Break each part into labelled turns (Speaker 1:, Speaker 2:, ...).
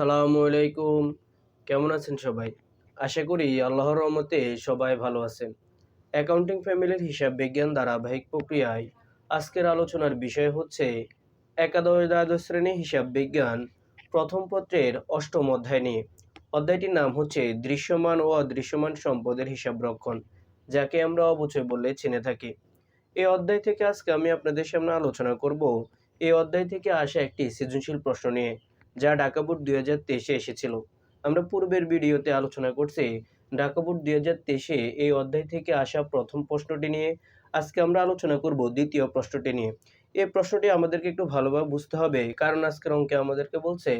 Speaker 1: আসসালামু আলাইকুম। কেমন আছেন সবাই? আশা করি আল্লাহর রহমতে সবাই ভালো আছেন। অ্যাকাউন্টিং ফ্যামিলির হিসাব বিজ্ঞান ধারাবাহিক প্রক্রিয়ায় আজকের আলোচনার বিষয় হচ্ছে একাদশ, দ্বাদশ শ্রেণি হিসাব বিজ্ঞান, প্রথম পত্রের অষ্টম অধ্যায় নিয়ে। অধ্যায়টির নাম হচ্ছে দৃশ্যমান ও অদৃশ্যমান সম্পদের হিসাব রক্ষণ, যাকে আমরা অবচয় বলে চিনে থাকি। এই অধ্যায় থেকে আজকে আমি আপনাদের সামনে আলোচনা করব এই অধ্যায় থেকে আসা একটি সৃজনশীল প্রশ্ন নিয়ে। যা ঢাকা বোর্ড দুই হাজার তেইশে এসেছিল। আমরা পূর্বের ভিডিওতে আলোচনা করছি, ঢাকা বোর্ড দুই হাজার তেইশে এই অধ্যায় থেকে আসা প্রথম প্রশ্নটি নিয়ে। আজকে আমরা আলোচনা করব দ্বিতীয় প্রশ্নটি নিয়ে। এই প্রশ্নটি আমাদেরকে একটু ভালোভাবে বুঝতে হবে, কারণ আজকের অঙ্কে আমাদেরকে বলছে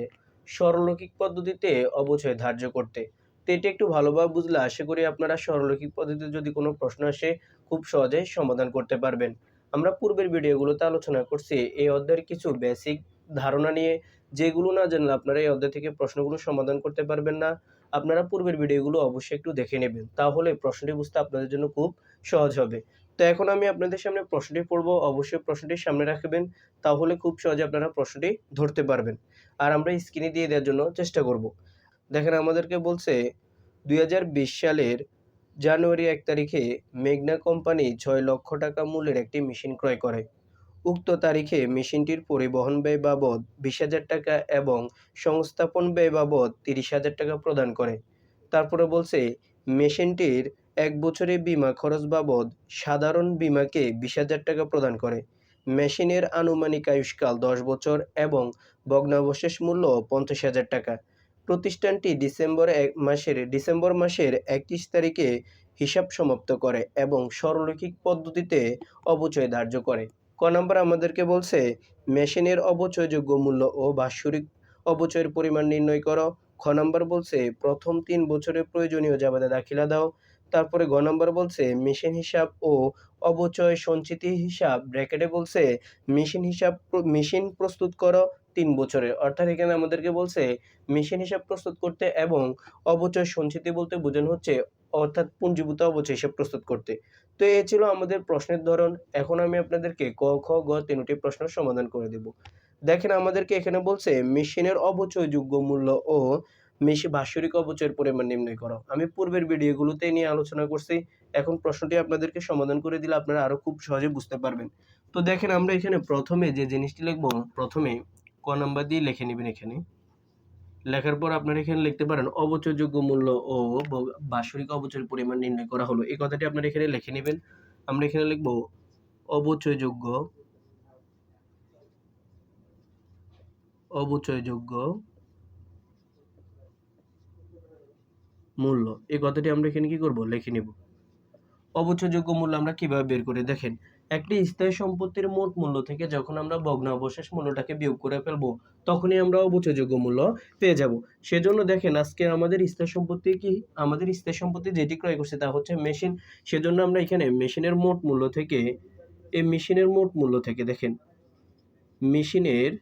Speaker 1: সরলৌকিক পদ্ধতিতে অবচয় ধার্য করতে। তো এটি একটু ভালোভাবে বুঝলে আশা করি আপনারা সরলৌকিক পদ্ধতিতে যদি কোনো প্রশ্ন আসে, খুব সহজে সমাধান করতে পারবেন। আমরা পূর্বের ভিডিওগুলোতে আলোচনা করছি, এই অধ্যায়ের কিছু বেসিক ধারণা নিয়ে যেগুলো না জানলে আপনারা এই অধ্যায় থেকে প্রশ্নগুলো সমাধান করতে পারবেন না। আপনারা পূর্বের ভিডিওগুলো অবশ্যই একটু দেখে নেবেন। তাহলে প্রশ্নটি বুঝতে আপনাদের জন্য খুব সহজ হবে। তো এখন আমি আপনাদের সামনে প্রশ্নটি পড়ব। অবশ্যই প্রশ্নটি সামনে রাখবেন। তাহলে খুব সহজে আপনারা প্রশ্নটি ধরতে পারবেন। আর আমরা স্ক্রিনে দিয়ে দেওয়ার জন্য চেষ্টা করব। দেখেন, আমাদেরকে বলছে, দুই হাজার বিশ সালের জানুয়ারি এক তারিখে মেঘনা কোম্পানি ছয় লক্ষ টাকা মূল্যের একটি মেশিন ক্রয় করে। উক্ত তারিখে মেশিনটির পরিবহন ব্যয় বাবদ বিশ হাজার টাকা এবং সংস্থাপন ব্যয় বাবদ তিরিশ হাজার টাকা প্রদান করে। তারপরে বলছে, মেশিনটির এক বছরে বিমা খরচ বাবদ সাধারণ বিমাকে বিশ হাজার টাকা প্রদান করে। মেশিনের আনুমানিক আয়ুষ্কাল দশ বছর এবং ভগ্নাবশেষ মূল্য পঞ্চাশ হাজার টাকা। প্রতিষ্ঠানটি ডিসেম্বর এক মাসের, ডিসেম্বর মাসের একত্রিশ তারিখে হিসাব সমাপ্ত করে এবং সরলৌকিক পদ্ধতিতে অবচয় ধার্য করে। ক নম্বর আমাদেরকে বলছে, মেশিনের অবচয়যোগ্য মূল্য ও বাৎসরিক অবচয়ের পরিমাণ নির্ণয় করো। খ নম্বর বলছে, প্রথম তিন বছরের প্রয়োজনীয় জাবাদে দাখিলা দাও। তারপরে গ নম্বর বলছে, মেশিন হিসাব ও অবচয় সঞ্চিতি হিসাব ব্র্যাকেটে বলছে, মেশিন হিসাব মেশিন প্রস্তুত করো তিন বছরের অর্থাৎ এখানে আমাদেরকে বলছে, মেশিন হিসাব প্রস্তুত করতে এবং অবচয় সঞ্চিতি বলতে বোঝানো হচ্ছে অর্থাৎ পুঞ্জীভূত হিসাব প্রস্তুত করতে। তো এ ছিল আমাদের প্রশ্নের ধরন। এখন আমি আপনাদেরকে ক, খ, গ তিনটি প্রশ্ন সমাধান করে দেব। দেখেন আমাদেরকে এখানে বলছে, মেশিনের অবচয়যোগ্য মূল্য ও মেশি, বাৎসরিক অবচয়ের পরিমাণ নির্ণয় করো। আমি পূর্বের ভিডিওগুলোতে নিয়ে আলোচনা করছি। এখন প্রশ্নটি আপনাদেরকে সমাধান করে দিলে আপনারা আরও খুব সহজে বুঝতে পারবেন। তো দেখেন আমরা এখানে প্রথমে যে জিনিসটি লিখব, প্রথমে ক নাম্বার দিয়ে লিখে নেবেন এখানে। লেখার পর আপনারা এখানে লিখতে পারেন, অবচয়যোগ্য মূল্য ও বাৎসরিক অবচয়ের পরিমাণ নির্ণয় করা হলো। এই কথাটি আপনারা এখানে লিখে নেবেন। আমরা এখানে লিখব, অবচয়যোগ্য অবচয়যোগ্য মূল্য। এই কথাটি আমরা এখানে কি করব? লিখে নেব। অবচয়যোগ্য মূল্য আমরা কীভাবে বের করে দেখেন? একটি স্থায়ী সম্পত্তির মোট মূল্য থেকে যখন আমরা ভগ্নাবশেষ মূল্যটাকে বিয়োগ করে ফেলব, তখনই আমরা অবচয়যোগ্য মূল্য পেয়ে যাব। সেজন্য দেখেন, আজকে আমাদের স্থায়ী সম্পত্তি কি? আমাদের স্থায়ী সম্পত্তি যেটি ক্রয় করছে তা হচ্ছে মেশিন। সেজন্য আমরা এখানে মেশিনের মোট মূল্য থেকে, এই মেশিনের মোট মূল্য থেকে দেখেন, মেশিনের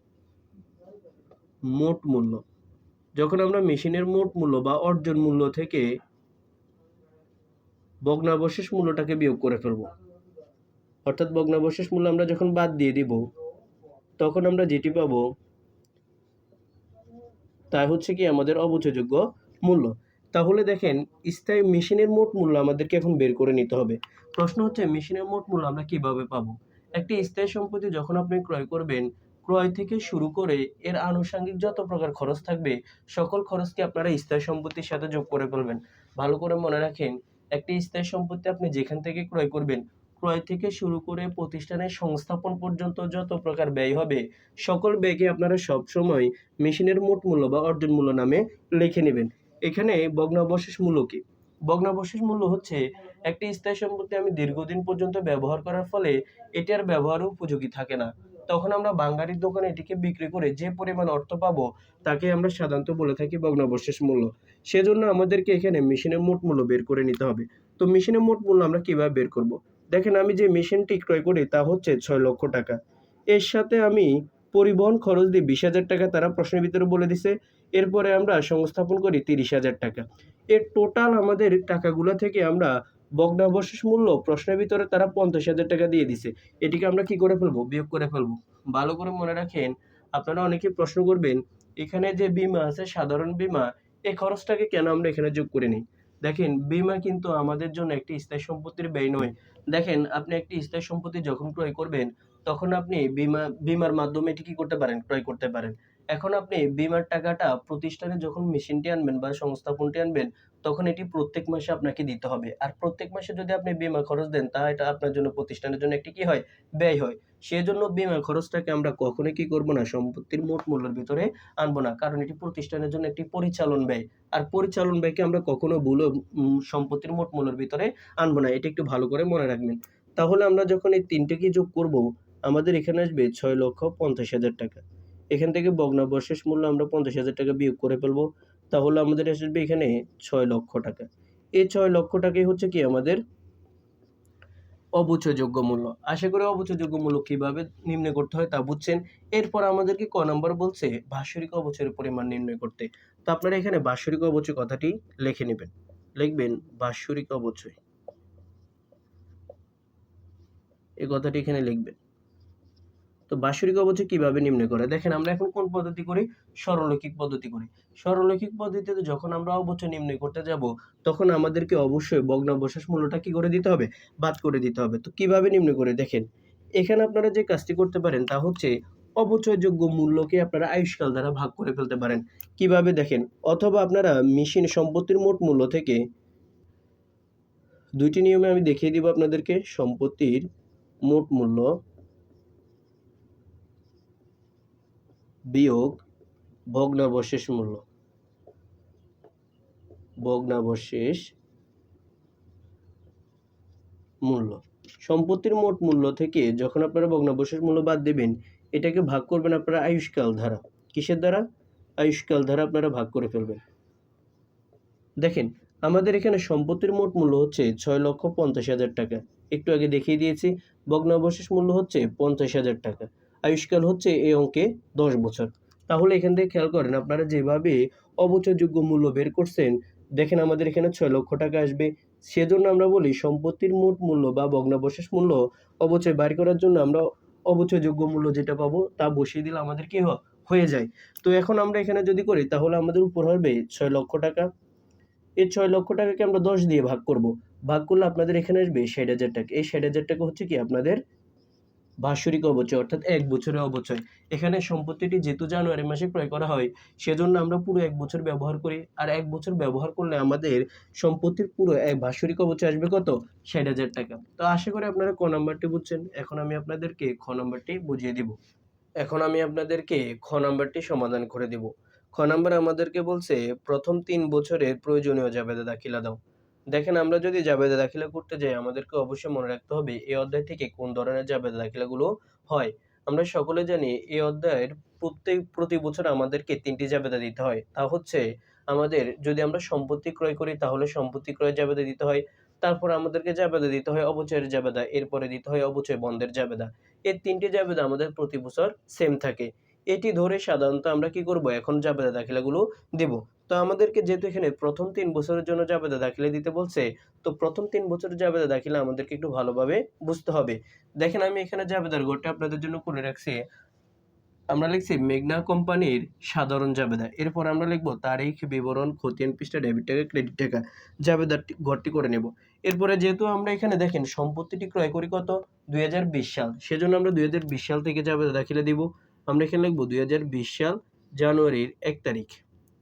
Speaker 1: মোট মূল্য। যখন আমরা মেশিনের মোট মূল্য বা অর্জন মূল্য থেকে ভগ্নাবশেষ মূল্যটাকে বিয়োগ করে ফেলব অর্থাৎ ভগ্নাবশেষ মূল্য আমরা যখন বাদ দিয়ে দিব, তখন আমরা যেটি পাব, তা হচ্ছে কি আমাদের অবচয়যোগ্য মূল্য। তাহলে দেখেন, স্থায়ী মেশিনের মোট মূল্য আমাদেরকে এখন বের করে নিতে হবে। প্রশ্ন হচ্ছে, মেশিনের মোট মূল্য আমরা কীভাবে পাবো? একটি স্থায়ী সম্পত্তি যখন আপনি ক্রয় করবেন, ক্রয় থেকে শুরু করে এর আনুষঙ্গিক যত প্রকার খরচ থাকবে, সকল খরচকে আপনারা স্থায়ী সম্পত্তির সাথে যোগ করে ফেলবেন। ভালো করে মনে রাখেন, একটি স্থায়ী সম্পত্তি আপনি যেখান থেকে ক্রয় করবেন ক্রয় থেকে শুরু করে প্রতিষ্ঠানের সংস্থাপন পর্যন্ত যত প্রকার ব্যয় হবে, সকল ব্যয়কে আপনারা সবসময় মেশিনের মোট মূল্য বা অর্জন মূল্য নামে লিখে নেবেন। এখানে ভগ্নাবশেষ মূল্য কি? ভগ্নাবশেষ মূল্য হচ্ছে একটি স্থায়ী সম্পত্তি আমি দীর্ঘদিন পর্যন্ত ব্যবহার করার ফলে এটি আর ব্যবহারও উপযোগী থাকে না। তখন আমরা বাঙালির দোকানে এটিকে বিক্রি করে যে পরিমাণ অর্থ পাবো, তাকে আমরা সাধারণত বলে থাকি ভগ্নাবশেষ মূল্য। সেজন্য আমাদেরকে এখানে মেশিনের মোট মূল্য বের করে নিতে হবে। তো মেশিনের মোট মূল্য আমরা কীভাবে বের করব? দেখেন আমি যে মেশিনটি ক্রয় করি তা হচ্ছে ছয় লক্ষ টাকা। এর সাথে আমি পরিবহন খরচ দিই বিশ হাজার টাকা তারা প্রশ্নের ভিতরে বলে দিছে। এরপরে আমরা সংস্থাপন করি তিরিশ হাজার টাকা। এর টোটাল আমাদের টাকাগুলো থেকে আমরা ভগ্নাবশেষ মূল্য প্রশ্নের ভিতরে তারা পঞ্চাশ হাজার টাকা দিয়ে দিছে। এটিকে আমরা কি করে ফেলব? বিয়োগ করে ফেলব। ভালো করে মনে রাখেন, আপনারা অনেকে প্রশ্ন করবেন, এখানে যে বিমা আছে, সাধারণ বিমা এই খরচটাকে কেন আমরা এখানে যোগ করে নিই? দেখেন, বিমা কিন্তু আমাদের জন্য একটি স্থায়ী সম্পত্তির ব্যয় নয়। দেখেন, আপনি একটি স্থায়ী সম্পত্তি যখন ক্রয় করবেন, তখন আপনি বিমা, বিমার মাধ্যমে এটি কি করতে পারেন? ক্রয় করতে পারেন। এখন আপনি বিমার টাকাটা প্রতিষ্ঠানে যখন মেশিনটি আনবেন বা সংস্থাপনটি আনবেন, তখন এটি প্রত্যেক মাসে আপনাকে দিতে হবে। আর প্রত্যেক মাসে যদি আপনি বিমা খরচ দেন, তা এটা আপনার জন্য প্রতিষ্ঠানের জন্য একটি কি হয়? ব্যয় হয়। সেজন্য বিমা খরচটাকে আমরা কখনোই কি করব না, সম্পত্তির মোট মূল্যের ভিতরে আনব না। কারণ এটি প্রতিষ্ঠানের জন্য একটি পরিচালন ব্যয়। আর পরিচালন ব্যয়কে আমরা কখনো ভুলো সম্পত্তির মোট মূল্যের ভিতরে আনব না। এটা একটু ভালো করে মনে রাখবেন। তাহলে আমরা যখন এই তিনটেকে যোগ করব, আমাদের এখানে আসবে ছয় লক্ষ পঞ্চাশ হাজার টাকা। এখান থেকে ভগ্নাবশেষ মূল্য আমরা পঞ্চাশ হাজার টাকা বিয়োগ করে ফেলব। তাহলে আমাদের আসবে এখানে ছয় লক্ষ টাকা। এই ছয় লক্ষ টাকাই হচ্ছে কি আমাদের অবচয়যোগ্য মূল্য। আশা করি অবচয়যোগ্য মূল্য কীভাবে নির্ণয় করতে হয় তা বুঝছেন। এরপর আমাদেরকে ক নম্বর বলছে বাৎসরিক অবচয়ের পরিমাণ নির্ণয় করতে। তো আপনারা এখানে বাৎসরিক অবচয় কথাটি লিখে নেবেন। লিখবেন বাৎসরিক অবচয়। এই কথাটি এখানে লিখবেন। তো বাৎসরিক অবচয় কীভাবে নির্ণয় করে? দেখেন, আমরা এখন কোন পদ্ধতি করি? সরলরৈখিক পদ্ধতি করি। সরলরৈখিক পদ্ধতিতে যখন আমরা অবচয় নির্ণয় করতে যাব, তখন আমাদেরকে অবশ্যই ভগ্নাবশেষ মূল্যটা কি করে দিতে হবে? বাদ করে দিতে হবে। তো কীভাবে নির্ণয় করে? দেখেন, এখানে আপনারা যে কাজটি করতে পারেন তা হচ্ছে অবচয়যোগ্য মূল্যকে আপনারা আয়ুষ্কাল দ্বারা ভাগ করে ফেলতে পারেন। কীভাবে? দেখেন, অথবা আপনারা মেশিন সম্পত্তির মোট মূল্য থেকে দুইটি নিয়মে আমি দেখিয়ে দিব আপনাদেরকে। সম্পত্তির মোট মূল্য বিয়োগ ভগ্নাবশেষ মূল্য। ভগ্নাবশেষ মূল্য। সম্পত্তির মোট মূল্য থেকে যখন আপনারা ভগ্নাবশেষ মূল্য বাদ দেবেন, এটাকে ভাগ করবেন আপনারা আয়ুষ্কাল ধারা। কিসের দ্বারা? আয়ুষ্কাল ধারা আপনারা ভাগ করে ফেলবেন। দেখেন, আমাদের এখানে সম্পত্তির মোট মূল্য হচ্ছে ছয় লক্ষ পঞ্চাশ হাজার টাকা। একটু আগে দেখিয়ে দিয়েছি ভগ্নাবশেষ মূল্য হচ্ছে পঞ্চাশ হাজার টাকা। আয়ুষ্কাল হচ্ছে এই অঙ্কে দশ বছর। তাহলে এখান থেকে খেয়াল করেন, আপনারা যেভাবে অবচয়যোগ্য মূল্য বের করছেন, দেখেন আমাদের এখানে ছয় লক্ষ টাকা আসবে। সেজন্য আমরা বলি সম্পত্তির মোট মূল্য বা ভগ্নাবশেষ মূল্য অবচয় বাইর করার জন্য আমরা অবচয়যোগ্য মূল্য যেটা পাবো তা বসিয়ে দিলে আমাদের কি হয়ে যায়। তো এখন আমরা এখানে যদি করি, তাহলে আমাদের উপর হবে ছয় লক্ষ টাকা। এই ছয় লক্ষ টাকাকে আমরা দশ দিয়ে ভাগ করব। ভাগ করলে আপনাদের এখানে আসবে ষাট হাজার টাকা। এই ষাট হাজার টাকা হচ্ছে কি আপনাদের বাৎসরিক অবচয়, অর্থাৎ এক বছরের অবচয়। এখানে সম্পত্তিটি যেহেতু জানুয়ারি মাসে ক্রয় করা হয়, সেজন্য আমরা পুরো এক বছর ব্যবহার করি। আর এক বছর ব্যবহার করলে আমাদের সম্পত্তির পুরো এক বাৎসরিক অবচয় আসবে কত? ষাট হাজার টাকা। তো আশা করি আপনারা ক নাম্বারটি বুঝছেন। এখন আমি আপনাদেরকে খ নাম্বারটি বুঝিয়ে দিব। এখন আমি আপনাদেরকে খ নাম্বারটি সমাধান করে দিব। খ নাম্বার আমাদেরকে বলছে, প্রথম তিন বছরের প্রয়োজনীয় জাবেদা দাখিলা দাও। দেখেন, আমরা যদি জাবেদা দাখিলা করতে যাই, আমাদেরকে অবশ্যই মনে রাখতে হবে, এই অধ্যায় থেকে কোন ধরনের জাবেদা দাখিলাগুলো হয়? আমরা সকলে জানি, এই অধ্যায়ের প্রত্যেক, প্রতি বছর আমাদেরকে তিনটি জাবেদা দিতে হয়। তা হচ্ছে, আমাদের যদি আমরা সম্পত্তি ক্রয় করি, তাহলে সম্পত্তি ক্রয় জাবেদা দিতে হয়, তারপর আমাদেরকে জাবেদা দিতে হয় অবচয়ের জাবেদা, এরপরে দিতে হয় অবচয় বন্ধের জাবেদা। এই তিনটি জাবেদা আমাদের প্রতি বছর সেম থাকে। এটি ধরে সাধারণত আমরা কি করব? এখন জাবেদা দাখিলাগুলো দেব। তো আমাদেরকে যেহেতু এখানে প্রথম তিন বছরের জন্য জাবেদা দাখিলা দিতে বলছে, তো প্রথম তিন বছরের জাবেদা দাখিলা আমাদেরকে একটু ভালোভাবে বুঝতে হবে। দেখেন, আমি এখানে জাবেদার ঘরটা আপনাদের জন্য করে রাখছি। আমরা লিখছি, মেঘনা কোম্পানির সাধারণ জাবেদা। এরপর আমরা লিখব, তারিখ, বিবরণ, খতিয়ান পৃষ্ঠা, ডেবিট টাকা, ক্রেডিট টাকা। জাবেদার ঘরটি করে নেব। এরপরে যেহেতু আমরা এখানে দেখেন, সম্পত্তিটি ক্রয় করি কত? দুই হাজার বিশ সাল। সেজন্য আমরা দুই হাজার বিশ সাল থেকে জাবেদা দাখিলা দিব। আমরা এখানে লিখব দুই হাজার বিশ সাল, জানুয়ারির এক তারিখ।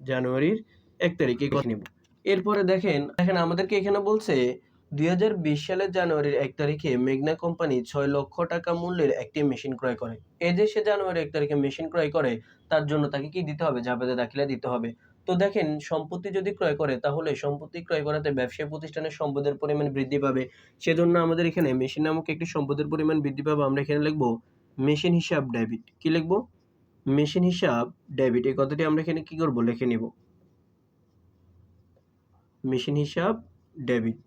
Speaker 1: জানুয়ারির এক তারিখে কথা নেব। এরপরে দেখেন দেখেন আমাদেরকে এখানে বলছে, দুই সালের জানুয়ারির এক তারিখে মেঘনা কোম্পানি ছয় লক্ষ টাকা মূল্যের একটি মেশিন ক্রয় করে। এই যে সে জানুয়ারি এক তারিখে মেশিন ক্রয় করে, তার জন্য তাকে কি দিতে হবে? জাবেদা দাখিলা দিতে হবে। তো দেখেন, সম্পত্তি যদি ক্রয় করে, তাহলে সম্পত্তি ক্রয় করাতে ব্যবসায়ী প্রতিষ্ঠানের সম্পদের পরিমাণ বৃদ্ধি পাবে। সেজন্য আমাদের এখানে মেশিন নামক একটি সম্পদের পরিমাণ বৃদ্ধি পাবে। আমরা এখানে লিখব মেশিন হিসাব ডেবিট। কি লিখব? মেশিন হিসাব ডেবিট। এই কথাটি আমরা এখানে কি করব? লিখে নিব। মেশিন হিসাব ডেবিট।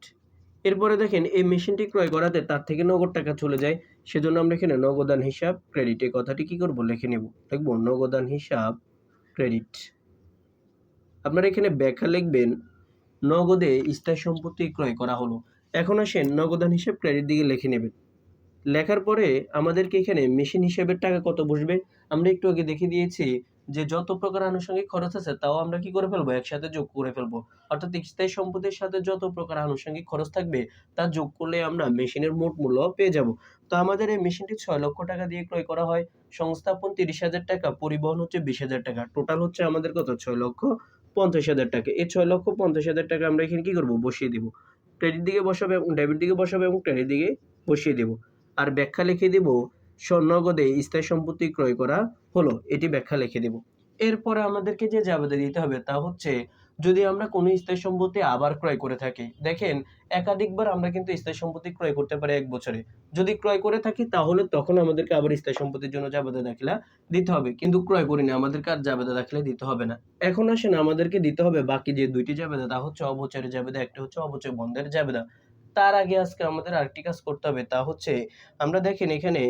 Speaker 1: এরপরে দেখেন, এই মেশিনটি ক্রয় করাতে তার থেকে নগদ টাকা চলে যায়। সেজন্য আমরা এখানে নগদান হিসাব ক্রেডিট। এই কথাটি কি করব? লিখে নেব। লিখব, নগদান হিসাব ক্রেডিট। আপনারা এখানে ব্যাখ্যা লিখবেন, নগদে স্থায়ী সম্পত্তি ক্রয় করা হলো। এখন আসেন নগদান হিসাব ক্রেডিট দিকে লিখে নেবেন। লেখার পরে আমাদেরকে এখানে মেশিন হিসেবে টাকা কত বসবে? আমরা একটু আগে দেখে দিয়েছি যে যত প্রকার আনুষঙ্গিক খরচ আছে, তাও আমরা কি করে ফেলব? একসাথে যোগ করে ফেলব। অর্থাৎ স্থায়ী সম্পদের সাথে যত প্রকার আনুষঙ্গিক খরচ থাকবে, তা যোগ করলে আমরা মেশিনের মোট মূল্য পেয়ে যাব। তো আমাদের এই মেশিনটি ছয় লক্ষ টাকা দিয়ে ক্রয় করা হয়। সংস্থাপন তিরিশ হাজার টাকা, পরিবহন হচ্ছে বিশ হাজার টাকা। টোটাল হচ্ছে আমাদের কত? ছয় লক্ষ পঞ্চাশ হাজার টাকা। এই ছয় লক্ষ পঞ্চাশ হাজার টাকা আমরা এখানে কি করব? বসিয়ে দিব। ক্রেডিট দিকে বসাবে এবং ডেবিট দিকে বসাবে এবং ক্রেডিট দিকে বসিয়ে দেব। আর ব্যাখ্যা লিখে দেব, স্বর্ণগদে স্থায়ী সম্পত্তি ক্রয় করা হলো, এটি ব্যাখ্যা লিখে দেব। এরপরে আমাদেরকে যে জাবেদা দিতে হবে তা হচ্ছে, যদি আমরা কোনো স্থায়ী সম্পত্তি আবার ক্রয় করে থাকি, দেখেন একাধিকবার আমরা কিন্তু স্থায়ী সম্পত্তি ক্রয় করতে পারি এক বছরে। যদি ক্রয় করে থাকি, তাহলে তখন আমাদেরকে আবার স্থায়ী সম্পত্তির জন্য জাবেদা দাখিলা দিতে হবে, কিন্তু ক্রয় করিনি আমাদেরকে আর জাবেদা দাখিলা দিতে হবে না। এখন আসেন, আমাদেরকে দিতে হবে বাকি যে দুইটি জাবেদা, তা হচ্ছে অবচয়ের জাবেদা, একটা হচ্ছে অবচয় বন্ধের জাবেদা। তার আগে আজকে আমাদের আরেকটি কাজ করতে হবে, তা হচ্ছে আমরা দেখেন এখানে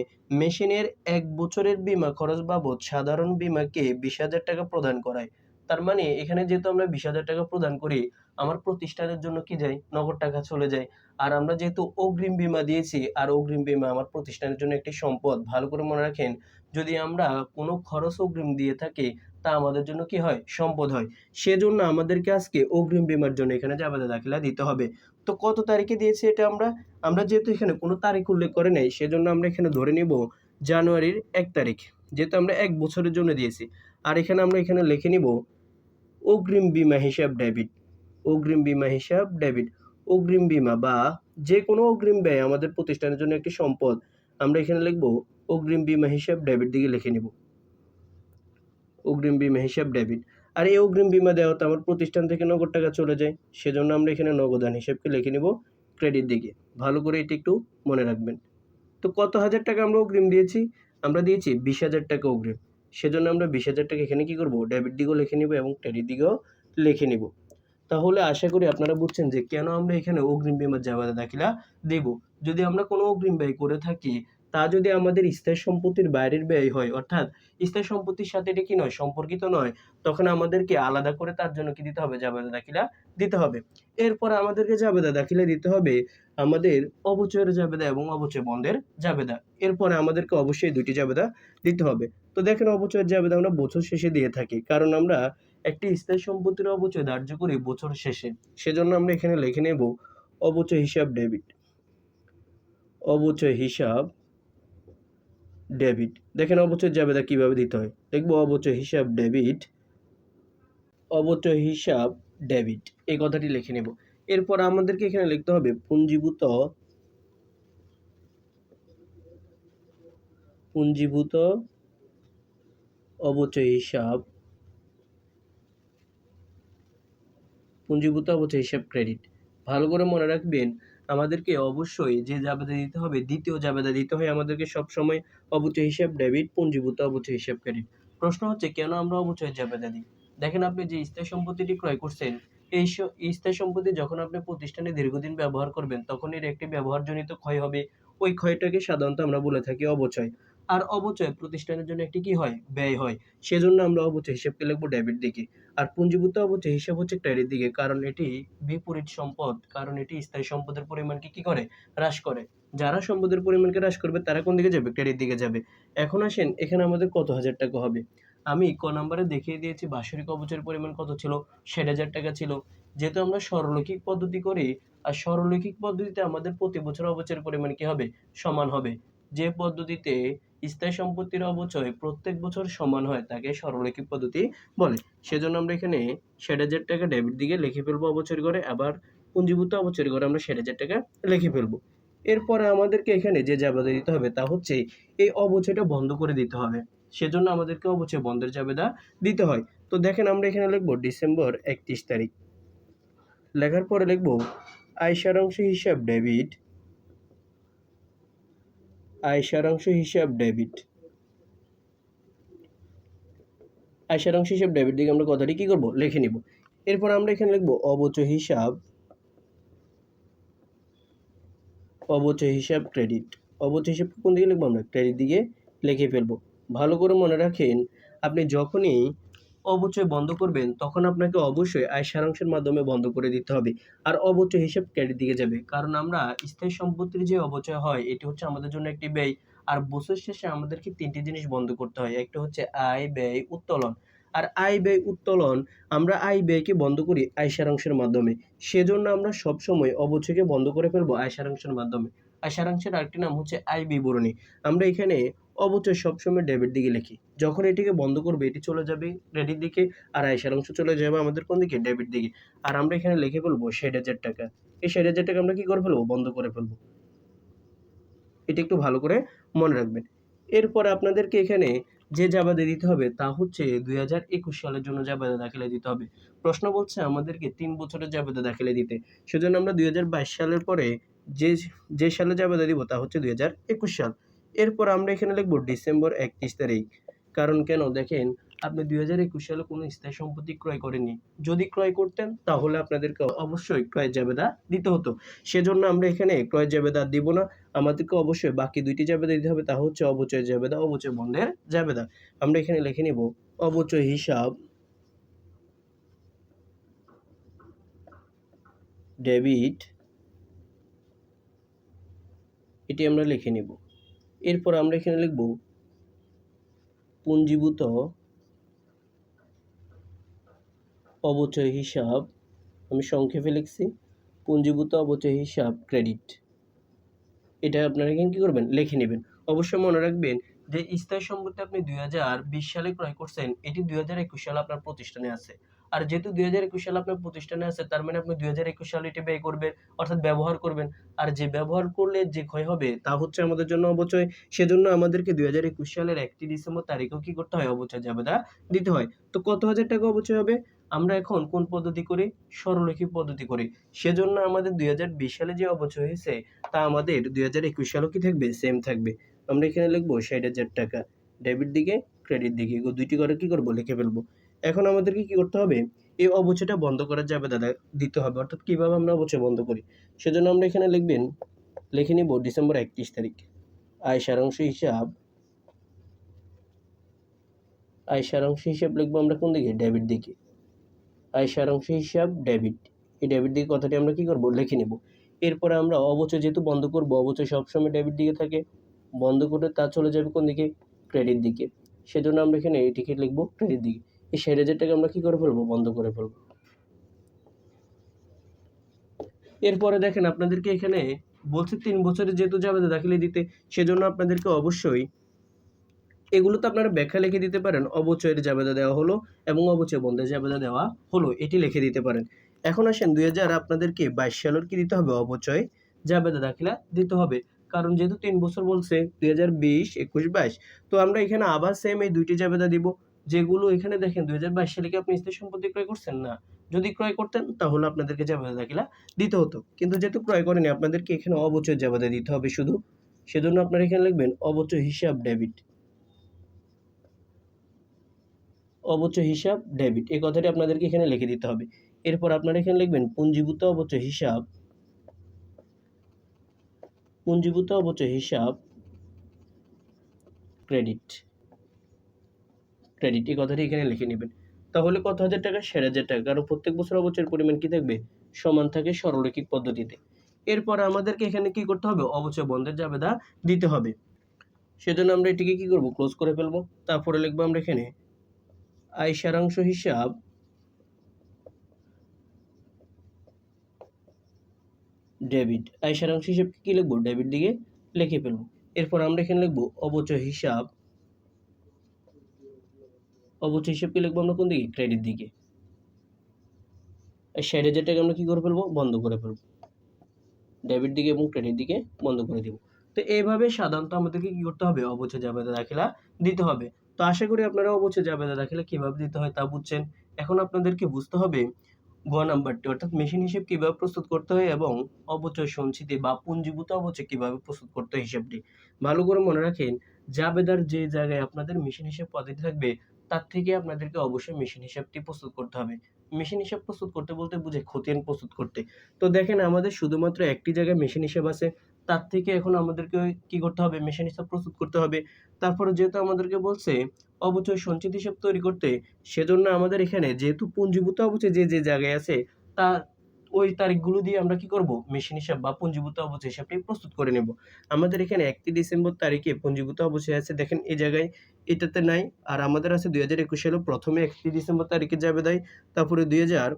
Speaker 1: মেশিনের এক বছরের বিমা খরচ বাবদ সাধারণ বীমাকে বিশ হাজার টাকা প্রদান করায়। তার মানে এখানে যেহেতু আমরা বিশ হাজার টাকা প্রদান করি, আমার প্রতিষ্ঠানের জন্য কি যায়? নগদ টাকা চলে যায়। আর আমরা যেহেতু অগ্রিম বিমা দিয়েছি, আর অগ্রিম বিমা আমার প্রতিষ্ঠানের জন্য একটি সম্পদ, ভালো করে মনে রাখেন, যদি আমরা কোনো খরচ অগ্রিম দিয়ে থাকি, তা আমাদের জন্য কি হয়? সম্পদ হয়। সেজন্য আমাদেরকে আজকে অগ্রিম বীমার জন্য এখানে জাবেদা দাখিলা দিতে হবে। তো কত তারিখে দিয়েছি এটা আমরা? আমরা যেহেতু এখানে কোনো তারিখ উল্লেখ করে নাই, সেজন্য আমরা এখানে ধরে নেব জানুয়ারির এক তারিখ, যেহেতু আমরা এক বছরের জন্য দিয়েছি। আর এখানে আমরা এখানে লিখে নিব অগ্রিম বিমা হিসাব ডেবিট, অগ্রিম বিমা হিসাব ডেবিট, অগ্রিম বীমা বা যে কোনো অগ্রিম ব্যয় আমাদের প্রতিষ্ঠানের জন্য একটি সম্পদ, আমরা এখানে লিখব অগ্রিম বিমা হিসাব ডেবিট দিকে লিখে নিব। অগ্রিম বিমা হিসাব ডেবিট। আর এই অগ্রিম বীমা দেওয়াতে আমার প্রতিষ্ঠান থেকে নগদ টাকা চলে যায়। সেজন্য আমরা এখানে নগদান হিসেবকে লিখে নিব ক্রেডিট দিকে। ভালো করে এটি একটু মনে রাখবেন। তো কত হাজার টাকা আমরা অগ্রিম দিয়েছি? আমরা দিয়েছি বিশ হাজার টাকা অগ্রিম। সেজন্য আমরা বিশ হাজার টাকা এখানে কি করব? ডেবিট দিকেও লিখে নিব এবং ক্রেডিট দিকেও লিখে নিব। তাহলে আশা করি আপনারা বুঝছেন যে কেন আমরা এখানে অগ্রিম বিমার জাবাদা দাখিলা দেব। যদি আমরা কোনো অগ্রিম ব্যয় করে থাকি তা যদি আমাদের স্থায়ী সম্পত্তির বাইরের ব্যয় হয়, অর্থাৎ স্থায়ী সম্পত্তির সাথে এটা কি নয়, সম্পর্কিত নয়, তখন আমাদেরকে আলাদা করে তার জন্য কি দিতে হবে? জাবেদা দাখিলা দিতে হবে। এরপর আমাদেরকে জাবেদা দাখিলা দিতে হবে আমাদের অবচয়ের জাবেদা এবং অবচয় বন্ধের জাবেদা। এরপরে আমাদেরকে অবশ্যই দুটি জাবেদা দিতে হবে। তো দেখেন, অবচয়ের জাবেদা আমরা বছর শেষে দিয়ে থাকি, কারণ আমরা একটি স্থায়ী সম্পত্তির অবচয় ধার্য করি বছর শেষে। সেজন্য আমরা এখানে লিখে নেব অবচয় হিসাব ডেবিট। অবচয় হিসাব ডেবিট। দেখেন অবচয় জাবেদা কীভাবে দিতে হয়। দেখব অবচয় হিসাব ডেবিট। অবচয় হিসাব ডেবিট। এই কথাটি লিখে নেব। এরপর আমাদেরকে এখানে লিখতে হবে পুঞ্জীভূত পুঞ্জীভূত অবচয় হিসাব, পুঞ্জীভূত অবচয় হিসাব ক্রেডিট। ভালো করে মনে রাখবেন আমাদেরকে অবশ্যই যে জাবেদা দিতে হবে, দ্বিতীয় জাবেদা দিতে হয়। আমাদেরকে সবসময় অবচয় হিসাব ডেবিট, পুঞ্জীভূত অবচয় হিসাব ক্রেডিট প্রশ্ন হচ্ছে, কেন আমরা অবচয় জাবেদা দিই? দেখেন আপনি যে স্থায়ী সম্পত্তিটি ক্রয় করছেন এই স্থায়ী সম্পত্তি যখন আপনি প্রতিষ্ঠানে দীর্ঘদিন ব্যবহার করবেন, তখন এর একটি ব্যবহারজনিত ক্ষয় হবে। ওই ক্ষয়টাকে সাধারণত আমরা বলে থাকি অবচয়। আর অবচয় প্রতিষ্ঠানের জন্য একটি কি হয়? ব্যয় হয়। সেজন্য আমরা অবচয় হিসাবকে লিখব ডেবিট দিকে। আর পুঞ্জীভূত অবচয় হিসাব হচ্ছে ক্রেডিট দিকে, কারণ এটি বিপরীত সম্পদ, কারণ এটি স্থায়ী সম্পদের পরিমাণকে কি করে? হ্রাস করে। যারা সম্পদের পরিমাণকে হ্রাস করবে, তারা কোন দিকে যাবে? ক্রেডিট দিকে যাবে। এখন আসেন, এখানে আমাদের কত হাজার টাকা হবে? আমি ক নাম্বারে দেখিয়ে দিয়েছি, বাৎসরিক অবচয়ের পরিমাণ কত ছিল? ষাট হাজার টাকা ছিল। যেহেতু আমরা সরলৌকিক পদ্ধতি করি, আর সরলৌকিক পদ্ধতিতে আমাদের প্রতি বছর অবচয়ের পরিমাণ কি হবে? সমান হবে। যে পদ্ধতিতে স্থায়ী সম্পত্তির অবচয় প্রত্যেক বছর সমান হয়, তাকে সরলরৈখিক পদ্ধতি বলে। সেজন্য আমরা এখানে ষাট হাজার টাকা ডেবিট দিকে লিখে ফেলব অবচয় করে, আবার পুঞ্জীভূত অবচয় করে আমরা ষাট হাজার টাকা লিখে ফেলব। এরপরে আমাদেরকে এখানে যে জাবেদা দিতে হবে, তা হচ্ছে এই অবচয়টা বন্ধ করে দিতে হবে। সেজন্য আমাদেরকে অবচয় বন্ধের জাবেদা দিতে হয়। তো দেখেন আমরা এখানে লিখব ডিসেম্বর একত্রিশ তারিখ। লেখার পরে লিখব আয় সারাংশ হিসাব ডেবিট আয় সারাংশ হিসাব ডেবিট। আয় সারাংশ হিসাব ডেবিট দিকে আমরা কথাটি কী করব? লিখে নিব। এরপর আমরা এখানে লিখব অবচয় হিসাব অবচয় হিসাব ক্রেডিট। অবচয় হিসাব কোন দিকে লিখব আমরা? ক্রেডিট দিকে লিখে ফেলব। ভালো করে মনে রাখেন, আপনি যখনই অবচয় বন্ধ করবেন, তখন আপনাকে অবশ্যই আয় সারাংশের মাধ্যমে বন্ধ করে দিতে হবে। আর অবচয় হিসেব ক্রেডিট দিকে যাবে। কারণ আমরা স্থায়ী সম্পত্তির যে অবচয় হয়, এটি হচ্ছে আমাদের জন্য একটি ব্যয়। আর বছর শেষে আমাদেরকে তিনটি জিনিস বন্ধ করতে হয়। একটা হচ্ছে আয়, ব্যয়, উত্তোলন। আর আয়, ব্যয়, উত্তোলন আমরা আয়, ব্যয়কে বন্ধ করি আয় সারাংশের মাধ্যমে। সেজন্য আমরা সবসময় অবচয়কে বন্ধ করে ফেলব আয় সারাংশের মাধ্যমে। আয় সারাংশের আরেকটি নাম হচ্ছে আয় বিবরণী। আমরা এখানে অবচয় সবসময় ডেবিট দিকে লিখি। যখন এটিকে বন্ধ করবে, এটি চলে যাবে ক্রেডিট দিকে আর আয় সারাংশ চলে যাবে আমাদের কোন দিকে? ডেবিট দিকে। আর আমরা এখানে লিখে ফেলব ষাট হাজার টাকা। এই ষাট হাজার টাকা আমরা কি করে ফেলব? বন্ধ করে ফেলব। এটা একটু ভালো করে মনে রাখবেন। এরপর আপনাদেরকে এখানে যে জাবাদে দিতে হবে তা হচ্ছে দুই হাজার একুশ সালের জন্য জাবেদা দাখিলে দিতে হবে। প্রশ্ন বলছে আমাদেরকে তিন বছরের জাবেদা দাখিলে দিতে। সেজন্য আমরা দুই হাজার বাইশ সালের পরে যে যে সালে জাবেদা দিব তা হচ্ছে দুই হাজার একুশ সাল। এরপর আমরা এখানে লিখব ডিসেম্বর একত্রিশ তারিখ। কারণ কেন? দেখেন, আপনি দুই হাজার একুশ সালে কোনো স্থায়ী সম্পত্তি ক্রয় করেননি। যদি ক্রয় করতেন, তাহলে আপনাদেরকে অবশ্যই ক্রয় জাবেদা দিতে হতো। সেজন্য আমরা এখানে ক্রয় জাবেদা দিব না। আমাদেরকে অবশ্যই বাকি দুইটি জাবেদা দিতে হবে। তা হচ্ছে অবচয় জাবেদা, অবচয় বন্ধের জাবেদা। আমরা এখানে লিখে নিব, অবচয় হিসাব ডেবিট, এটি আমরা লিখে নিব। এরপর আমরা এখানে লিখব পুঞ্জীভূত অবচয় হিসাব। আমি সংক্ষেপে লিখছি, পুঞ্জীভূত অবচয় হিসাব ক্রেডিট। এটা আপনারা এখানে কী করবেন? লিখে নেবেন। অবশ্যই মনে রাখবেন যে স্থায়ী সম্পত্তি আপনি দুই হাজার বিশ সালে ক্রয় করছেন, এটি দুই হাজার একুশ সালে আপনার প্রতিষ্ঠানে আছে। আর যেহেতু দুই হাজার একুশ সালে আপনার প্রতিষ্ঠানে আছে, তার মানে আপনি দুই হাজার একুশ সালে এটি ব্যয় করবেন, অর্থাৎ ব্যবহার করবেন। আর যে ব্যবহার করলে যে ক্ষয় হবে, তা হচ্ছে আমাদের জন্য অবচয় সেজন্য আমাদেরকে দুই হাজার একুশ সালের একটি ডিসেম্বর তারিখেও কি করতে হয়? অবচয় জাবেদা দিতে হয়। তো কত হাজার টাকা অবচয় হবে? আমরা এখন কোন পদ্ধতি করি? সরলরৈখিক পদ্ধতি করি। সেজন্য আমাদের দুই হাজার বিশ সালে যে অবচয় হয়েছে, তা আমাদের দুই হাজার একুশ সালেও কি থাকবে? সেম থাকবে। আমরা এখানে লিখব ষাট হাজার টাকা। ডেবিট দিকে ক্রেডিট দিকে। দুইটি করে কি করব? লিখে ফেলব। এখন আমাদেরকে কি করতে হবে? এই অবচয়টা বন্ধ করা যাবে দাদা দিতে হবে, অর্থাৎ কীভাবে আমরা অবচয় বন্ধ করি? সেজন্য আমরা এখানে লিখবেন, লিখে নিব ডিসেম্বর একত্রিশ তারিখ। আয় সারাংশ হিসাব, আয় সারাংশ হিসাব লিখব আমরা কোন দিকে? ডেবিট দিকে। আয় সারাংশ হিসাব, ডেবিট। এই ডেবিট দিকে কথাটি আমরা কী করব? লিখে নেব। এরপরে আমরা অবচয় যেহেতু বন্ধ করব, অবচয় সবসময় ডেবিট দিকে থাকে। বন্ধ করে তা চলে যাবে কোন দিকে? ক্রেডিট দিকে। সেজন্য আমরা এখানে এটিকে লিখব ক্রেডিট দিকে। এই ষাট আমরা কী করে ফেলব? বন্ধ করে ফেলব। এরপরে দেখেন আপনাদেরকে এখানে বলছে তিন বছরের যেহেতু যাবে দাখিলে দিতে, সেজন্য আপনাদেরকে অবশ্যই এগুলো তো আপনারা ব্যাখ্যা লিখে দিতে পারেন। অবচয়ের জাবেদা দেওয়া হলো এবং অবচয় বন্ধের জাবেদা দেওয়া হলো, এটি লিখে দিতে পারেন। এখন আসেন দুই হাজার আপনাদেরকে বাইশ সালের কি দিতে হবে? অবচয় জাবেদা দাখিলা দিতে হবে। কারণ যেহেতু তিন বছর বলছে দুই হাজার বিশ, একুশ, বাইশ, তো আমরা এখানে আবার সেম এই দুইটি জাবেদা দিব। যেগুলো এখানে দেখেন দুই হাজার বাইশ সালে কি আপনি স্থায়ী সম্পত্তি ক্রয় করছেন? না। যদি ক্রয় করতেন, তাহলে আপনাদেরকে জাবেদা দাখিলা দিতে হতো। কিন্তু যেহেতু ক্রয় করেনি, আপনাদেরকে এখানে অবচয় জাবেদা দিতে হবে শুধু। সেজন্য আপনারা এখানে লিখবেন, অবচয় হিসাব ডেবিট। অবচয় হিসাব ডেবিট। এই কথাটি আপনাদেরকে এখানে লিখে দিতে হবে। এরপর আপনারা এখানে লিখবেন, পুঞ্জীভূত অবচয় হিসাব, পুঞ্জীভূত অবচয় হিসাব ক্রেডিট। ক্রেডিট এই কথাটি এখানে লিখে নেবেন। তাহলে কত হাজার টাকা? ষাট হাজার টাকা। কারণ প্রত্যেক বছর অবচয়ের পরিমাণ কি থাকবে? সমান থাকে সরলরৈখিক পদ্ধতিতে। এরপর আমাদেরকে এখানে কি করতে হবে? অবচয় বন্ধের জাবেদা দিতে হবে। সেজন্য আমরা এটিকে কি করব? ক্লোজ করে ফেলব। তারপরে লিখব আমরা এখানে, আয় সারাংশ হিসাব ডেবিট আয় সারাংশ হিসাব কি লিখব? ডেবিট দিকে লিখে ফেলব। এরপর আমরা এখানে লিখব, অবচয় হিসাব অবচয় হিসাব কি লিখব আমরা কোন দিকে? ক্রেডিট দিকে। আর ষাট হাজার আমরা কি করে ফেলব? বন্ধ করে ফেলব। ডেবিট দিকে এবং ক্রেডিট দিকে বন্ধ করে দিব। তো এইভাবে সাধারণত আমাদেরকে কি করতে হবে? অবচয় জাবেদা দাখিলা দিতে হবে। তো আশা করি আপনারা অবশ্যই জাবেদা দাখিলা কীভাবে দিতে হয় তা বুঝছেন। এখন আপনাদেরকে বুঝতে হবে গ নাম্বারটি, অর্থাৎ মেশিন হিসেব কীভাবে প্রস্তুত করতে হয় এবং অবচয় সঞ্চিতি বা পুঞ্জীভূত অবচয় কীভাবে প্রস্তুত করতে হয় হিসেবটি। ভালো করে মনে রাখেন, জাবেদার যে জায়গায় আপনাদের মেশিন হিসেব পদ্ধতি থাকবে তার থেকে আপনাদেরকে অবশ্যই মেশিন হিসাবটি প্রস্তুত করতে হবে। মেশিন হিসাব প্রস্তুত করতে বলতে বুঝে খতিয়ান প্রস্তুত করতে। তো দেখেন, আমাদের শুধুমাত্র একটি জায়গায় মেশিন হিসাব আছে। তার থেকে এখন আমাদেরকে কি করতে হবে? মেশিন হিসাব প্রস্তুত করতে হবে। তারপরে যেহেতু আমাদেরকে বলছে অবচয় সঞ্চিত হিসাব তৈরি করতে, সেজন্য আমাদের এখানে যেহেতু পুঞ্জীভূত অবচয় যে যে জায়গায় আছে তা ওই তারিখগুলো দিয়ে আমরা কি করব? মেশিন হিসাব বা পুঞ্জীভূত অবচয় হিসাবটি প্রস্তুত করে নেব। আমাদের এখানে একটি ডিসেম্বর তারিখে পুঞ্জীভূত অবচয় আছে। দেখেন, এই জায়গায় এটাতে নাই, আর আমাদের আছে দুই হাজার একুশ সালে প্রথমে একটি ডিসেম্বর তারিখে যাবে দেয় তারপরে দুই হাজার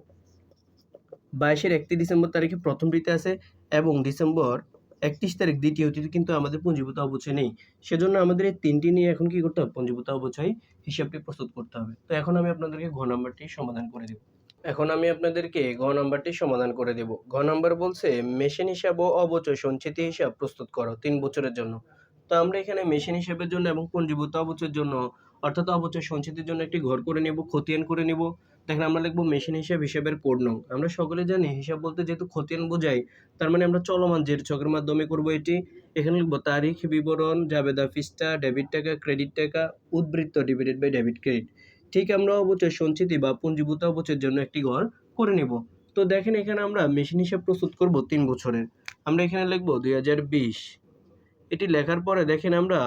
Speaker 1: বাইশের একটি ডিসেম্বর তারিখে প্রথমটিতে আছে, এবং ডিসেম্বর একত্রিশ তারিখ দ্বিতীয়টিতে কিন্তু আমাদের পুঞ্জীভূত অবচয় নেই। সেজন্য আমাদের এই তিনটি নিয়ে এখন কি করতে হবে? পুঞ্জীভূত অবচয় হিসাবটি প্রস্তুত করতে হবে। তো এখন আমি আপনাদেরকে ঘ নাম্বারটি সমাধান করে দেব। এখন আমি আপনাদেরকে ঘ নাম্বারটি সমাধান করে দেব। ঘ নাম্বার বলছে, মেশিন হিসাব ও অবচয় সঞ্চিতি হিসাব প্রস্তুত করো তিন বছরের জন্য। তো আমরা এখানে মেশিন হিসাবের জন্য এবং পুঞ্জীভূত অবচয়ের জন্য, অর্থাৎ অবচয় সঞ্চিতির জন্য একটি ঘর করে নেব, খতিয়ান করে নেব। দেখেন আমরা লিখব মেশিন হিসাব, হিসাবের কোড নং আমরা সকলে জানি হিসাব বলতে যেহেতু খতিয়ান বোঝাই তার মানে আমরা চলমান জের ছকের মাধ্যমে করব এটি। এখানে লিখব তারিখ, বিবরণ, জাবেদা ফিস্টা, ডেবিট টাকা, ক্রেডিট টাকা, উদ্বৃত্ত ডিভিডেড বাই ডেবিট ক্রেডিট ঠিক আমরা অবচয় সঞ্চিতি বা পুঞ্জীভূত অবচয়ের জন্য একটি ঘর করে নেব। তো দেখেন এখানে আমরা মেশিন হিসাব প্রস্তুত করব তিন বছরের। আমরা এখানে লিখব দুই এটি লেখার পরে দেখেন আমরা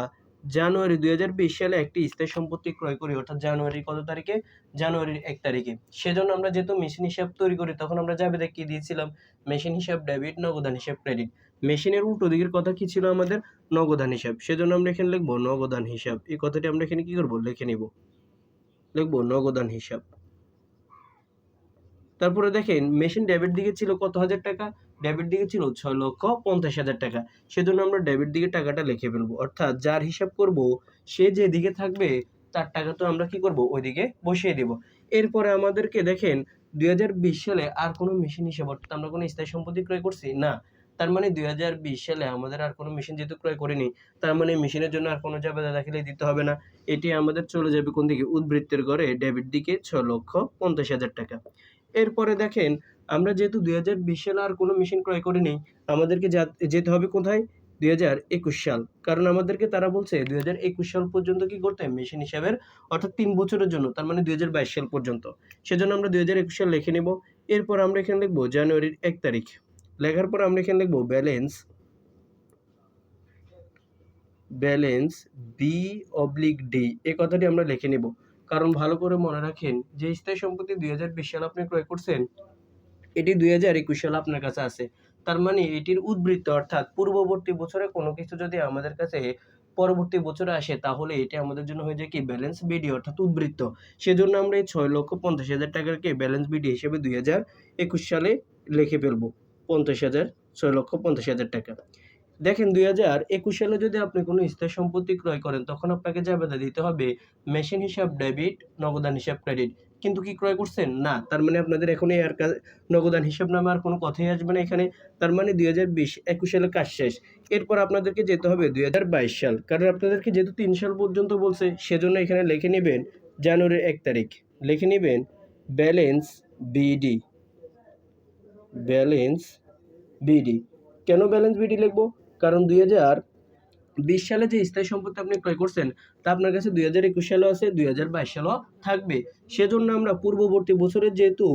Speaker 1: জানুয়ারি দুই হাজার বিশ সালে একটি স্থায়ী সম্পত্তি ক্রয় করি, অর্থাৎ জানুয়ারির কত তারিখে? জানুয়ারির এক তারিখে। সেজন্য আমরা যেহেতু মেশিন হিসাব তৈরি করি, তখন আমরা যাবে কি দিয়েছিলাম? মেশিন হিসাব ডেবিট নগদান হিসাব ক্রেডিট মেশিনের উল্টো দিকের কথা কি ছিল আমাদের? নগদান হিসাব। সেজন্য আমরা এখানে লিখব নগদান হিসাব। এই কথাটি আমরা এখানে কি করব? লিখে নিব। লিখব নগদান হিসাব। তারপরে দেখেন মেশিন ডেবিট দিকে ছিল কত হাজার টাকা? ডেবিট দিকে ছিল ছয় লক্ষ পঞ্চাশ হাজার টাকা। সেজন্য আমরা ডেবিট দিকে টাকাটা লিখে ফেলব। অর্থাৎ যার হিসাব করব, সে যে দিকে থাকবে, তার টাকা তো আমরা কি করব? ওইদিকে বসিয়ে দেব। এরপরে আমাদেরকে দেখেন, দুই হাজার বিশ সালে আর কোনো মেশিন হিসাব, অর্থাৎ আমরা কোনো স্থায়ী সম্পত্তি ক্রয় করছি? না। তার মানে দুই হাজার বিশ সালে আমাদের আর কোনো মেশিন যেহেতু ক্রয় করিনি, তার মানে মেশিনের জন্য আর কোনো জাবেদা দাখিলে দিতে হবে না। এটি আমাদের চলে যাবে কোন দিকে? উদ্বৃত্তের ঘরে ডেবিট দিকে ছ লক্ষ পঞ্চাশ হাজার টাকা। এরপরে দেখেন, আমরা যেহেতু দুই হাজার বিশ সালে আর কোনো মেশিন ক্রয় করিনি, আমাদেরকে যেতে হবে কোথায়? দুই হাজার একুশ সাল। কারণ আমাদেরকে তারা বলছে দুই হাজার একুশ সাল পর্যন্ত কি করতে হবে মেশিন হিসাবের, অর্থাৎ তিন বছরের জন্য, তার মানে দুই হাজার বাইশ সাল পর্যন্ত। সেজন্য আমরা দুই হাজার একুশ সাল লিখে নেব। এরপর আমরা এখানে লিখব জানুয়ারির এক তারিখ। লেখার পর আমরা এখানে লিখব balance balance B oblique D এই কথাটি আমরা লিখে নেব। কারণ ভালো করে মনে রাখেন, যে স্থায়ী সম্পত্তি দুই হাজার বিশ সালে আপনি ক্রয় করছেন, এটি দুই হাজার একুশ সালে আপনার কাছে আছে। তার মানে এটির উদ্বৃত্ত, অর্থাৎ পূর্ববর্তী বছরে কোনো কিছু যদি আমাদের কাছে পরবর্তী বছরে আসে, তাহলে এটি আমাদের জন্য হয়ে যায় কি? ব্যালেন্স বিডি অর্থাৎ উদ্বৃত্ত। সেজন্য আমরা এই ছয় লক্ষ পঞ্চাশ হাজার টাকাকে ব্যালেন্স বিডি হিসেবে দুই হাজার একুশ সালে লিখে ফেলব। পঞ্চাশ হাজার, ছয় লক্ষ পঞ্চাশ হাজার টাকা। দেখেন দুই হাজার একুশ সালে যদি আপনি কোনো স্থায়ী সম্পত্তি ক্রয় করেন, তখন আপনাকে জাবেদা দিতে হবে মেশিন হিসাব ডেবিট, নগদান হিসাব ক্রেডিট। কিন্তু কি ক্রয় করছেন? না, তার মানে আপনাদের এখন আর নগদান হিসাব নামে আর কোনো কথাই আসবে না এখানে। তার মানে দুই হাজার বিশ একুশ সালে কাজ শেষ। এরপর আপনাদেরকে যেতে হবে দুই হাজার বাইশ সাল। কারণ আপনাদেরকে যেহেতু তিন সাল পর্যন্ত বলছে, সেজন্য এখানে লিখে নেবেন জানুয়ারির এক তারিখ। লিখে নেবেন ব্যালেন্স বিডি। Balance BD. কেন ব্যালেন্স বিডি লিখব? কারণ দুই হাজার বিশ সালে যে স্থায়ী সম্পত্তি আপনি ক্রয় করছেন, তা আপনার কাছে দুই হাজার একুশ সালেও আছে, দুই হাজার বাইশ সালেও থাকবে। সেজন্য আমরা পূর্ববর্তী বছরের যেহেতু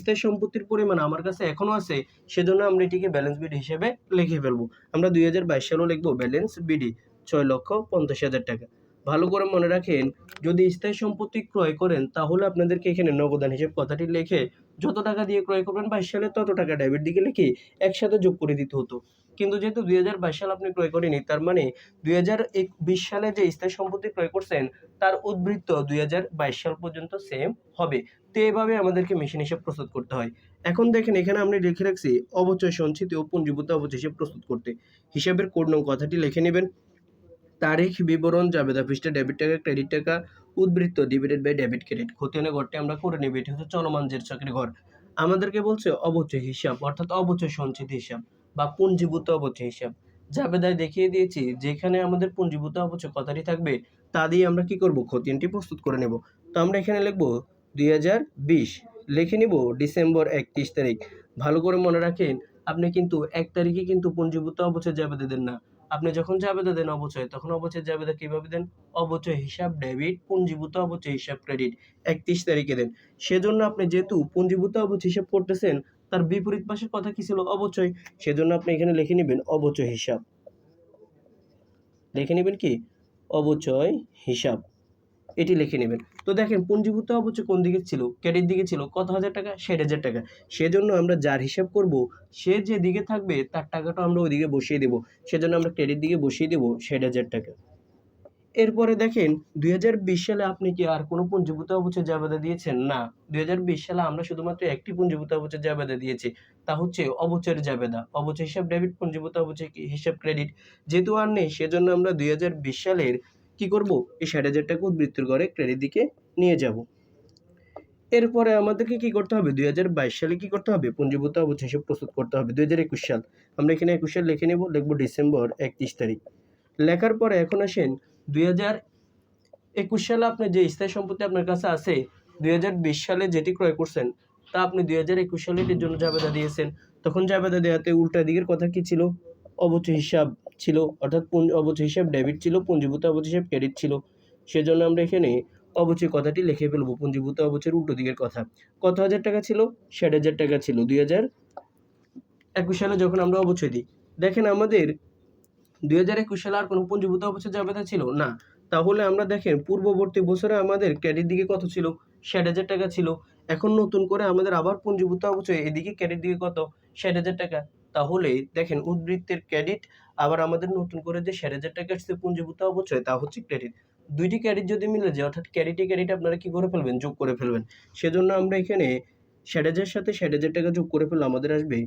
Speaker 1: স্থায়ী সম্পত্তির পরিমাণ আমার কাছে এখনও আছে, সেজন্য আমরা এটিকে ব্যালেন্স বিডি হিসেবে লিখে ফেলব। আমরা দুই হাজার বাইশ সালেও লিখব ব্যালেন্স বিডি, ছয় লক্ষ পঞ্চাশ হাজার টাকা। ভালো করে মনে রাখেন, যদি স্থায়ী সম্পত্তি ক্রয় করেন, তাহলে আপনাদেরকে এখানে নগদান হিসেব কথাটি লিখে যত টাকা দিয়ে ক্রয় করবেন বাইশ সালে তত টাকা ডেবিট দিকে লিখে একসাথে যোগ করে দিতে হতো। কিন্তু যেহেতু দুই হাজার বাইশ সাল আপনি ক্রয় করেনি তার মানে দুই হাজার বিশ সালে যে স্থায়ী সম্পত্তি ক্রয় করছেন, তার উদ্বৃত্ত দুই হাজার বাইশ সাল পর্যন্ত সেম হবে। তো এভাবে আমাদেরকে মেশিন হিসাব প্রস্তুত করতে হয়। এখন দেখেন, এখানে আমরা লিখে রাখছি অবচয় সঞ্চিত ও পুঞ্জীভূত অবচয় হিসাব প্রস্তুত করতে। হিসাবের কোড নং কথাটি লিখে নেবেন। তারিখ, বিবরণ, জাবেদা পৃষ্ঠা ডেবিট টাকা ক্রেডিট টাকা উদ্বৃত্ত ডিবিটেড বাই ডেবিট ক্রেডিট খতিয়ানে ঘরটি আমরা করে নেব। এটি হচ্ছে চলমান জের চাকরি ঘর। আমাদেরকে বলছে অবচয় হিসাব, অর্থাৎ অবচয় সঞ্চিত হিসাব বা পুঞ্জীভূত অবচয় হিসাব। জাবেদায় দেখিয়ে দিয়েছি, যেখানে আমাদের পুঞ্জীভূত অবচয় কথাটি থাকবে, তা দিয়ে আমরা কি করব? খতিয়ানটি প্রস্তুত করে নেব। তো আমরা এখানে লিখব, দুই হাজার বিশ। লিখে নিব, ডিসেম্বর একত্রিশ তারিখ। ভালো করে মনে রাখেন, আপনি কিন্তু এক তারিখে কিন্তু পুঞ্জীভূত অবচয় জাবেদা দেন না। আপনি যখন জাবেদা দেন অবচয়, তখন অবচয় জাবেদা কীভাবে দেন? অবচয় হিসাব ডেবিট পুঞ্জীভূত অবচয় হিসাব ক্রেডিট একত্রিশ তারিখে দেন। সেজন্য আপনি যেহেতু পুঞ্জীভূত অবচয় হিসাব করতেছেন, তার বিপরীত পাশের কথা কি ছিল? অবচয়। সেজন্য আপনি এখানে লিখে নেবেন অবচয় হিসাব। লিখে নেবেন কি? অবচয় হিসাব। এটি লিখে নেবেন। তো দেখেন পুঞ্জীভূত অবচয় কোন দিকে ছিল? ক্রেডিট দিকে ছিল। কত হাজার টাকা? ষাট হাজার টাকা। সেজন্য আমরা যার হিসাব করব, সে যে দিকে থাকবে, তার টাকাটা আমরা ওইদিকে বসিয়ে দেবো। সেজন্য আমরা ক্রেডিট দিকে বসিয়ে দেবো ষাট হাজার টাকা। এরপরে দেখেন দু হাজার বিশ সালে আপনি কি আর কোনো পুঞ্জীভূত অবচয় জাবেদা দিয়েছেন? না। দুই হাজার বিশ সালে আমরা শুধুমাত্র একটি পুঞ্জীভূত অবচয় জাবেদা দিয়েছি। তা হচ্ছে অবচয়ের জাবেদা। অবচয় হিসাব, ডেবিট, পুঞ্জীভূত অবচয় হিসাব, ক্রেডিট। যেহেতু আর নেই, সেজন্য আমরা দুই হাজার বিশ সালের কি করব? এই ষাট হাজার টাকা উদ্বৃত্তির করে ক্রেডিট দিকে নিয়ে যাব। এরপরে আমাদেরকে কি করতে হবে? দুই হাজার বাইশ সালে কি করতে হবে? পুঞ্জীভূত অবচয় হিসাব প্রস্তুত করতে হবে। দু হাজার একুশ সাল। আমরা এখানে একুশ সাল লিখে নেব, লিখব ডিসেম্বর একত্রিশ তারিখ। লেখার পরে এখন আসেন, দুই হাজার একুশ সালে আপনি যে স্থায়ী সম্পত্তি আপনার কাছে আছে, দুই হাজার বিশ সালে যেটি ক্রয় করছেন, তা আপনি দুই হাজার একুশ সালে এটির জন্য জাবেদা দিয়েছেন। তখন জাবেদা দেওয়াতে উল্টা দিকের কথা কি ছিল? অবচয় হিসাব ছিল, অর্থাৎ পুঞ্জ- অবচয় হিসাব, ডেবিট ছিল, পুঞ্জীভূত অবচয় হিসাব, ক্রেডিট ছিল। সেজন্য আমরা এখানে অবচয় কথাটি লিখে ফেলব, পুঞ্জীভূত অবচয়ের উল্টো দিকের কথা। কত হাজার টাকা ছিল? ষাট হাজার টাকা ছিল, দুই হাজার একুশ সালে যখন আমরা অবচয় দিই। দেখেন আমাদের দুই হাজার একুশ সালে আর কোনো পুঞ্জীভূত অবচয় জাবেদা ছিল না। তাহলে আমরা দেখেন, পূর্ববর্তী বছরে আমাদের ক্রেডিট দিকে কত ছিল? ষাট হাজার টাকা ছিল। এখন নতুন করে আমাদের আবার পুঞ্জীভূত অবচয় এদিকে ক্রেডিট দিকে কত? ষাট হাজার টাকা। তাহলে দেখেন উদ্বৃত্তের ক্রেডিট আবার আমাদের নতুন করে যে ষাট হাজার টাকা আসছে পুঞ্জীভূত অবচয়, তা হচ্ছে ক্রেডিট দুইটি ক্রেডিট যদি মিলে যায়, অর্থাৎ ক্রেডিটে ক্রেডিট আপনারা কি করে ফেলবেন? যোগ করে ফেলবেন। সেজন্য আমরা এখানে ষাট হাজার সাথে ষাট হাজার টাকা যোগ করে ফেললে আমাদের আসবে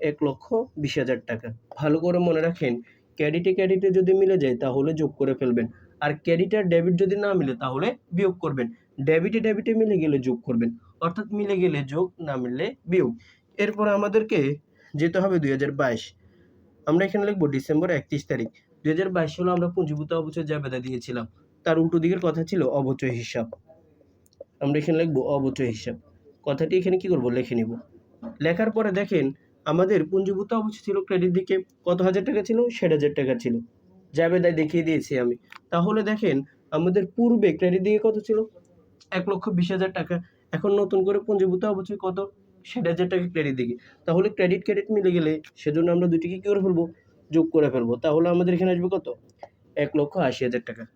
Speaker 1: এক লক্ষ বিশ হাজার টাকা। ভালো করে মনে রাখেন ক্রেডিটে ক্রেডিটে যদি মিলে যায়, তাহলে যোগ করে ফেলবেন। আর ক্রেডিট আর ডেবিট যদি না মিলে, তাহলে বিয়োগ করবেন। ডেবিটে ডেবিটে মিলে গেলে যোগ করবেন। অর্থাৎ মিলে গেলে যোগ না মিললে বিয়োগ। এরপর আমাদেরকে যেতে হবে দুই হাজার বাইশ। আমরা এখানে লিখব ডিসেম্বর একত্রিশ তারিখ। দুই হাজার বাইশ সালে আমরা পুঞ্জীভূত অবচয় জাবেদা দিয়েছিলাম। তার উল্টো দিকের কথা ছিল অবচয় হিসাব। আমরা এখানে লিখব অবচয় হিসাব। কথাটি এখানে কি করব? লিখে নিব। লেখার পরে দেখেন, আমাদের পুঞ্জীভূত অবচয় ছিল ক্রেডিট দিকে। কত হাজার টাকা ছিল? ষাট হাজার টাকা ছিল। জাবেদায় দেখিয়ে দিয়েছি আমি। তাহলে দেখেন, আমাদের পূর্বে ক্রেডিট দিকে কত ছিল? এক লক্ষ বিশ হাজার টাকা। এখন নতুন করে পুঞ্জীভূত অবচয় কত? ষাট হাজার টাকা ক্রেডিট দিকে তাহলে ক্রেডিট ক্রেডিট মিলে গেলে সেজন্য আমরা দুটিকে কী করে ফেলব? যোগ করে ফেলব। তাহলে আমাদের এখানে আসবে কত? এক লক্ষ আশি হাজার টাকা।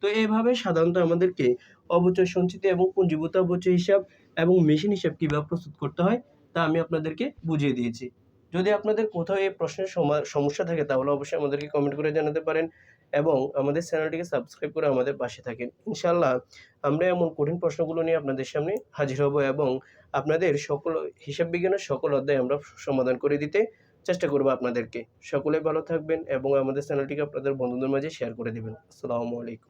Speaker 1: তো এইভাবে সাধারণত আমাদেরকে অবচয় সঞ্চিত এবং পুঞ্জীভূত অবচয় হিসাব এবং মেশিন হিসাব কীভাবে প্রস্তুত করতে হয়, তা আমি আপনাদেরকে বুঝিয়ে দিয়েছি। যদি আপনাদের কোথাও এই প্রশ্নের সমা- সমস্যা থাকে, তাহলে অবশ্যই আমাদেরকে কমেন্ট করে জানাতে পারেন। এবং আমাদের চ্যানেলটিকে সাবস্ক্রাইব করে আমাদের পাশে থাকেন। ইনশাল্লাহ আমরা এমন কঠিন প্রশ্নগুলো নিয়ে আপনাদের সামনে হাজির হব এবং আপনাদের সকল হিসাব বিজ্ঞানের সকল অধ্যায় আমরা সমাধান করে দিতে চেষ্টা করব আপনাদেরকে। সকলে ভালো থাকবেন এবং আমাদের চ্যানেলটিকে আপনাদের বন্ধুদের মাঝে শেয়ার করে দেবেন। আসসালামু আলাইকুম।